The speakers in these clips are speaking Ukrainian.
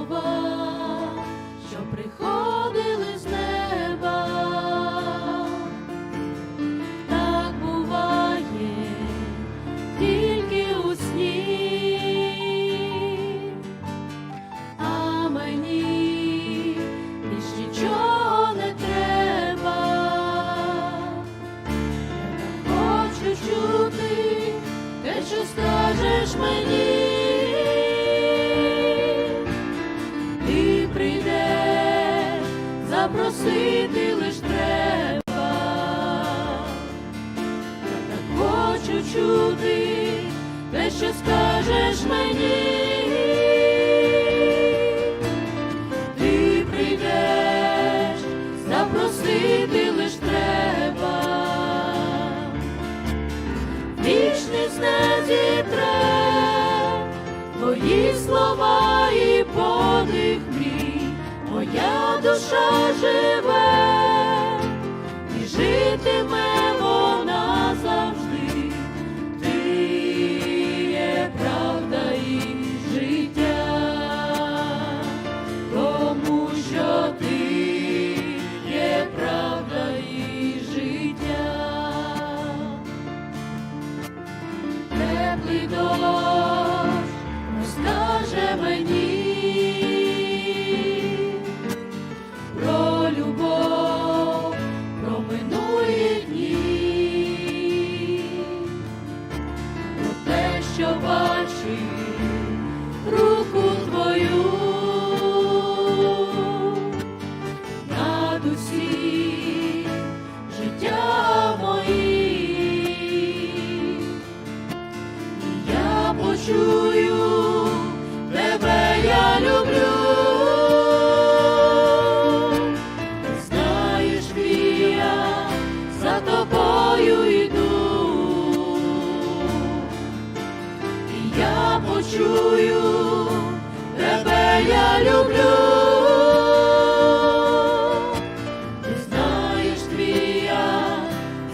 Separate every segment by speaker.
Speaker 1: слова, що приходили з неба, так буває тільки у сні, а мені більш нічого не треба, я хочу чути те, що скажеш мені. просити лиш треба, я так хочу чути те, що скажеш мені. Ти прийдеш, запросити лиш треба, вічний не зітре твої слова. Душа живе, і житиме вона завжди. Ти є правда і життя, тому що ти є правда і життя, теплий дощ те, я тебе, я люблю. Ти знаєш, твій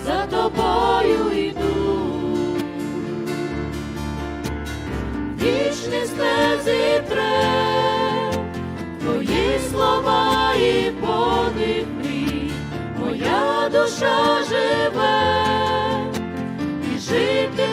Speaker 1: за тобою йду. Вічність не зітре, твої слова і подих моя душа живе і жити